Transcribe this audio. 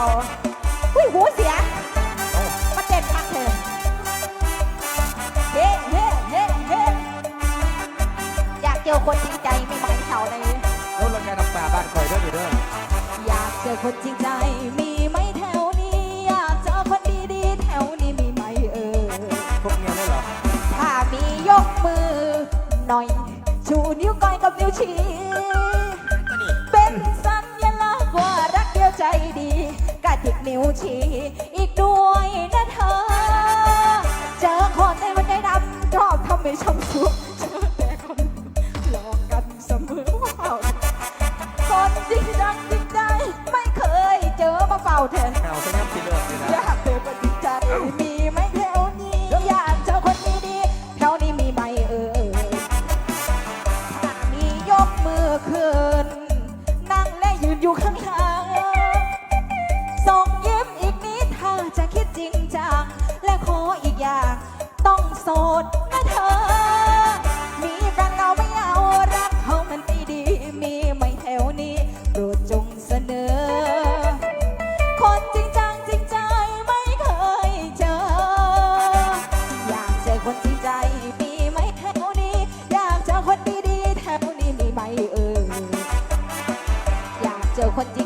าวอุ้ยหูเสียมาเต้นพักเถอะเฮ้เฮ้เฮ้เฮ้อยากเจอคนจริงใจมีไหมแถวไหนรถรถแกน้ำปลาบ้านคอยเด้ออยู่เด้ออยากเจอคนจริงใจมีไหมแถวนี้ อยากเจอคนดีๆแถวนี้มีไหมเออพวกเนี้ยเลยเหรอถ้ามียกมือหน่อย ชูนิ้วก้อยกับนิ้วชี้ กาติกนิ้วชี้อีกด้วยนะเธอ เจอคนในวันใจดำชอบทำให้ช้ำสุขเจอแต่คนหลอกกันเสมอว่าเฝ้าคนจริงจังจริงใจไม่เคยเจอมาเฝ้าแทนแถวสยามสีเลือดนี่นะ อยากเจอคนจริงใจมีไหมแถวนี้ อยากเจอคนดีๆแถวนี้มีไหมเอ่ยถ้ามียกมือขึ้น นั่งและยืนอยู่ข้าง โสดนะเธอ มีกันเอาไม่เอารักเขามันไม่ดี มีไม่แถวนี้โปรดจงเสนอ คนจริงจังจริงใจไม่เคยเจอ อยากเจอคนจริงใจมีไหมแถวนี้ อยากเจอคนดีๆแถวนี้มีไหมเอออยากเจอคนจริง